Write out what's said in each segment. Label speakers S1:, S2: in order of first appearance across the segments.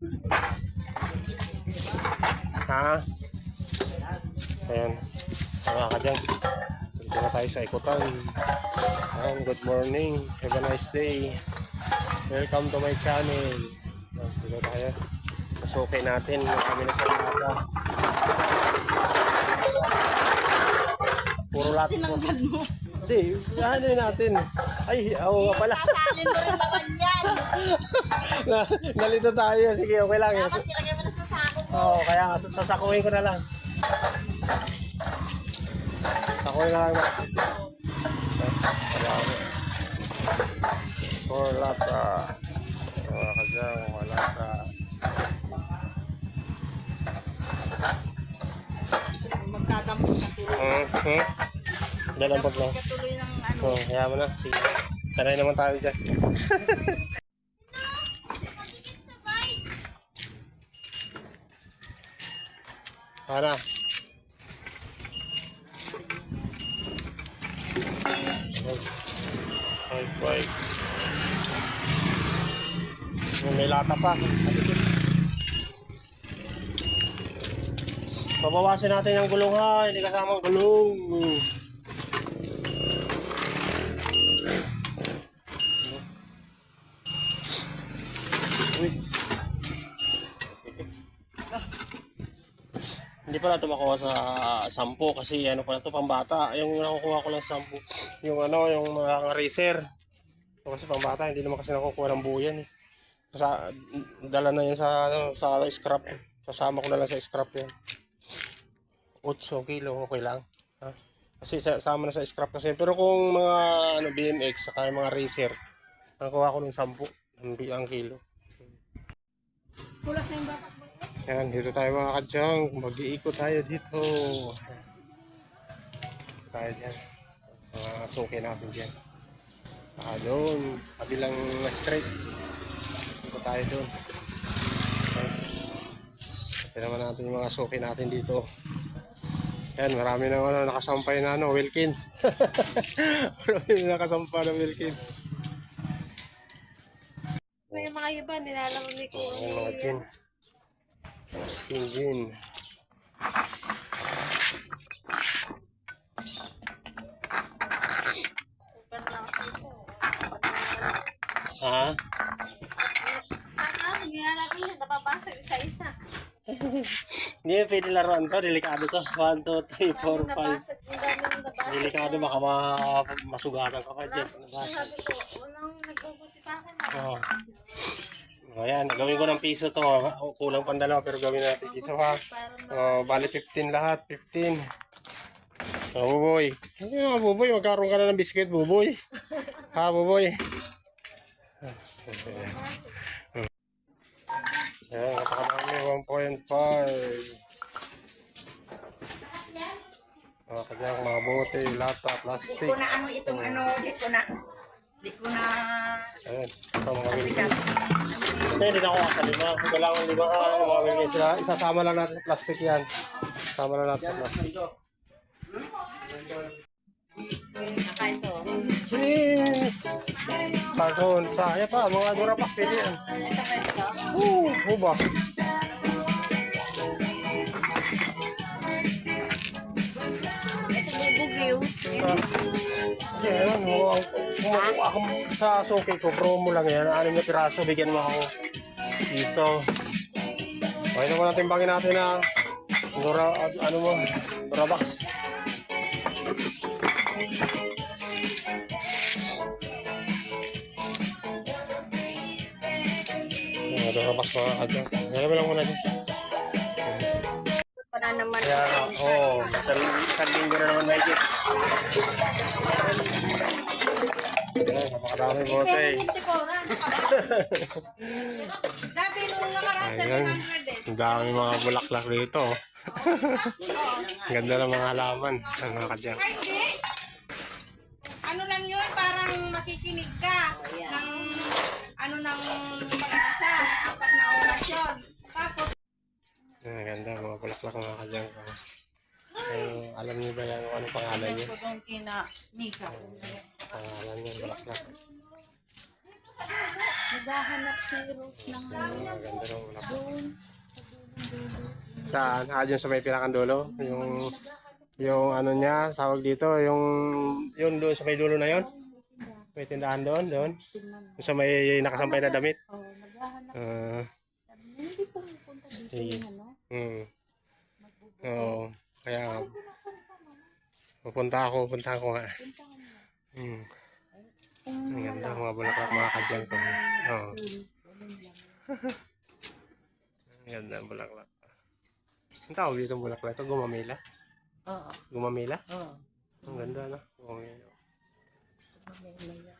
S1: Ha? Ayan. Mga kadyang. Dito na tayo sa ikutan. Ayan, good morning. Have a nice day. Welcome to my channel. Ayan, Dito tayo. Pasukin natin. Kami na sa mga. Puro lahat.
S2: Tinanggal mo.
S1: Hindi, ano natin. Ay, oo nga pala.
S2: Sasalin mo rin yan.
S1: na, nalito tayo. Sige, okay lang.
S2: Dapat ilagay mo na sa sako mo.
S1: Oo, kaya nga, sas- sasakuhin ko na lang. Sakuhin na lang na. Marami. For lata. Mga kadyang, lata.
S2: Magkagampos na tuloy.
S1: Hmm. Dalambot lang.
S2: Katuloy ng ano.
S1: Oo, kaya mo na. Sige. Sanay naman tayo dyan. Para. Ay, ay. May lata pa. Pabawasan natin yung gulong ha, hindi kasamang gulong. Hindi pala ito makuha sa sampo kasi ano pala ito pambata. Yung nakukuha ko lang sa sampo, yung ano, yung mga racer. Kasi pambata, hindi naman kasi nakukuha ng buo yan eh. Sa, dala na yan sa, ano, sa scrap. Kasama ko na lang sa scrap yan. 8 kilo, okay lang. Ha? Kasi sa, sama na sa scrap kasi. Pero kung mga ano, BMX, saka mga racer, nakuha ko ng 10 ang, ang kilo.
S2: Kulas na yung batak mo.
S1: Yan, dito tayo mga kadyang. Mag-iikot tayo dito. Tayo dyan. Mga suki natin dyan. Ah, doon. Kabilang straight. Ikot tayo doon. Ito naman natin yung mga suki natin dito. Yan, marami na ano, nakasampay na ano, Wilkins. marami na nakasampay na Wilkins.
S2: May mga iba, nilalang ni ko.
S1: Ayan mga gin. Gin, gin. Ha?
S2: Ah, nilalang niya, napapasag isa-isa.
S1: Hindi pwede laruan to. Delikado to. 1, 2, 3, 4, 5.
S2: Napasag, ang dami nang napasag.
S1: Delikado. Baka ma masugatan ka pa dyan. Nabasa.
S2: Sabi ko, walang nagbubuti pa akin.
S1: Oo. Oh. Ayan, gawin ko ng piso to. Oh, Kulang pang dalawa pero gawin natin piso ha. Oh, bali 15 lahat. 15. Oh, buboy. Hindi nga, buboy. Magkaroon ka na ng biscuit, buboy. Ha, buboy. Ayan, napakarami. 1.5. Ah, kanya mga bote, lata, plastic.
S3: ko na ano itong ano, di ko na, di ko na
S1: Ayan, ito mga
S3: sikat.
S1: Hindi, hindi na ako kakalima. Kailangan lima ha, yung mga wilkins sila. Isasama lang natin sa plastic yan. Isama lang natin sa plastic.
S2: Nakain to.
S1: Yes! Carton, saya pa, mga durapak pili yan.
S2: Ito pa ito.
S1: Woo! Huba.
S2: Ito.
S1: Kung ako sa suki ko, promo lang yan. Anim na piraso, bigyan mo ako. Piso. Okay naman natin bangin natin na Dura, ano mo, Durabox. Mga Durabox mga kadyan. Ngayon mo lang muna dyan.
S2: Para naman.
S1: Kaya, oo, oh, isang linggo na naman mahigit. Napakadami bote.
S3: Dati nung nakaraan,
S1: Ayan.
S3: 700 eh.
S1: Ang dami mga bulaklak dito. Ang Ganda ng mga halaman. Ang mga.
S3: Ay, hindi. Ano lang yun, parang makikinig ka ng ano ng pag-asa, apat na oras yun. Tapos,
S1: Ang ganda mga bulaklak mga kadyang. Eh, alam niyo ba yan anong pangalan niya?
S3: ko doon kina Nika.
S1: Pangalan niya, bulaklak.
S2: Naghahanap si Rose ng ano.
S1: Ang ganda ng bulaklak. Saan? Ah, dyan sa may pinakandulo. Yung, yung ano niya, tawag dito, yung, yun doon sa may dulo na yon May tindahan doon, doon. Yung sa may nakasampay na damit.
S2: Oh, naghahanap.
S1: Ah,
S2: Hindi pumupunta dito
S1: Sige.
S2: yung ano.
S1: hmm. Oo. Kaya, pupunta ako, pupunta ako nga. Hmm. Ang ganda, mga bulaklak, mga kadyang ko. Oo. Ang ganda, bulaklak. Ang tawag dito ng bulaklak ito, gumamila.
S2: Oo.
S1: Gumamila?
S2: Oo.
S1: Ang ganda, no? Gumamila.
S2: Mamaya-maya.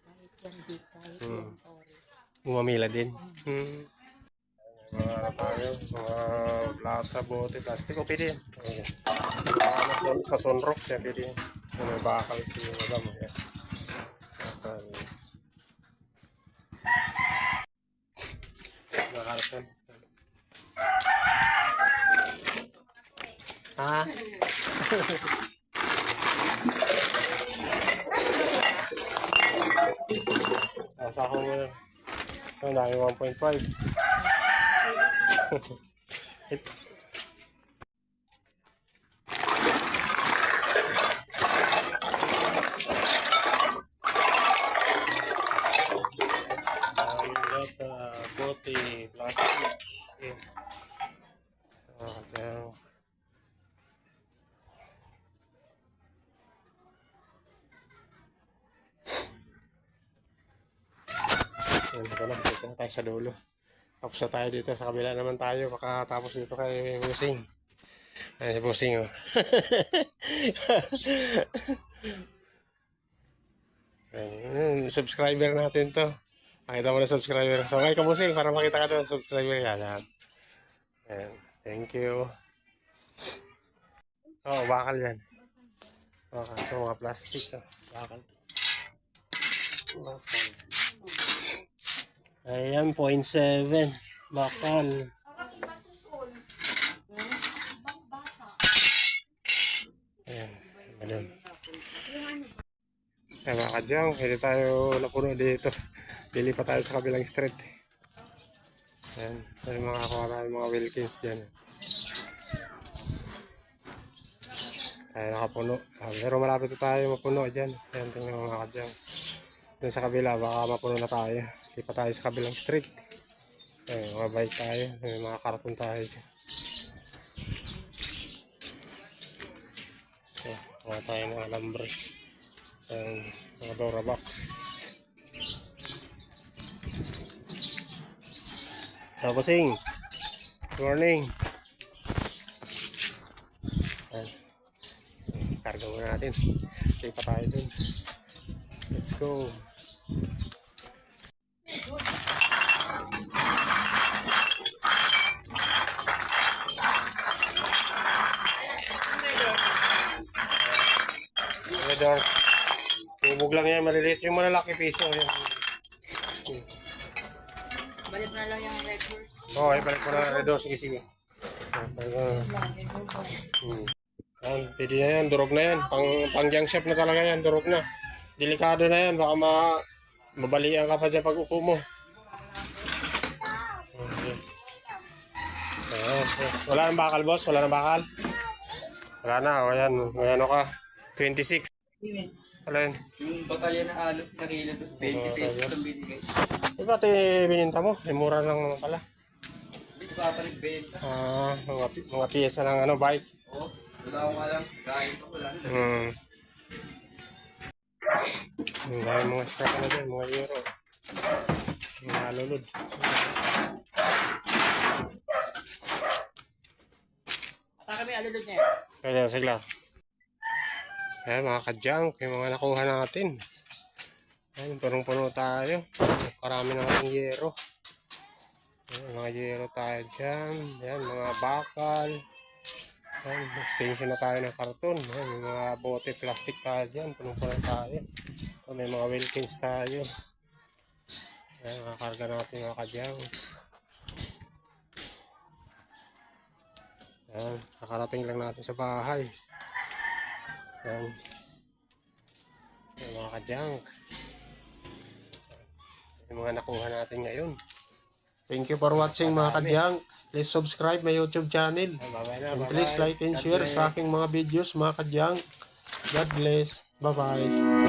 S2: Kahit yan di, kahit
S1: Hmm.
S2: yan ori.
S1: Gumamila din. Hmm. Mga tayo, mga lata, bote, plastic, o pwede yan. Ano, Sa sunrock siya, pwede yan. Yung May bakal siya yung alam mo. Yan. Ha? Ang dami 1.5. It- Ang lata, bote, plastic. Okay. Ah, dyan. Yan ito na, dito na tayo sa dulo. Tapos na tayo dito, sa kabila naman tayo. Baka tapos dito kay Busing. Ay, si Busing oh. Subscriber natin to. Makita mo na subscriber. So, ngayon ka Busing, para makita ka doon, subscriber yan. yan. Ayan. Thank you. Oh, bakal yan. Bakal to, mga plastic. Oh. Bakal. Bakal. Ayan, 0.7. Bakal. Ayan, ganun. Kaya mga kadyang, hindi tayo napuno dito. Bili pa tayo sa kabilang street. Ayan, may mga kuha mga Wilkins dyan. Tayo nakapuno. Ah, pero malapit tayo mapuno dyan. Ayan, tingnan mga kadyang. Doon sa kabila, baka mapuno na tayo. Hindi pa tayo sa kabilang street. Ayan, mga bike tayo. May mga karton tayo dyan. Ayan, mga tayo mga lambre. Ayan, mga Dora box. So, bossing. Good morning. Ayan. Karga muna natin. Stay pa tayo dun. Let's go. Radar. Bubog lang yan, maliliit. Yung malalaki piso. Yan.
S2: Balik na lang yung red horse.
S1: Oo, oh, ibalik ko na Redo. Sige, sige. Ah, balik ko na. Hmm. Yan, pwede na yan. Durog na yan. Pang, pang junk shop na talaga yan. Durog na. Delikado na yan. Baka ma mabalian ka pa dyan pag upo mo. Okay. Ayan. Wala nang bakal, boss? Wala nang bakal? Wala na. O yan. May ano ka? 26. Alin?
S4: Yung batalya na alot na kilo doon, 20 pesos ang binigay.
S1: Eh, ba't eh, bininta mo? Eh, mura lang naman pala.
S4: Bis babalik benta.
S1: Ah, mga, mga piyesa ng ano, bike.
S4: Oo, wala akong alam. Kahit ko wala na.
S1: Hmm. Ang dami mga scrap na dyan, mga euro. Mga alulod.
S4: Ata kami alulod niya.
S1: Kaya sigla. Ayan, mga kadyang, yung mga nakuha natin. Ayan, punong-puno tayo. Karami na natin yero. Ayan, mga yero tayo dyan. Ayan, mga bakal. Ayan, extension na tayo ng karton. Ayan, may mga bote plastic tayo dyan. Punong-puno tayo. So, may mga Wilkins tayo. Ayan, makakarga natin mga kadyang. Ayan, nakarating lang natin sa bahay. Ayan. Ayan, mga kadyang. Yung mga nakuha natin ngayon. Thank you for watching mga kadyang. Please subscribe my YouTube channel.
S5: Na.
S1: And please like and share sa aking mga videos mga kadyang. God bless. Bye-bye.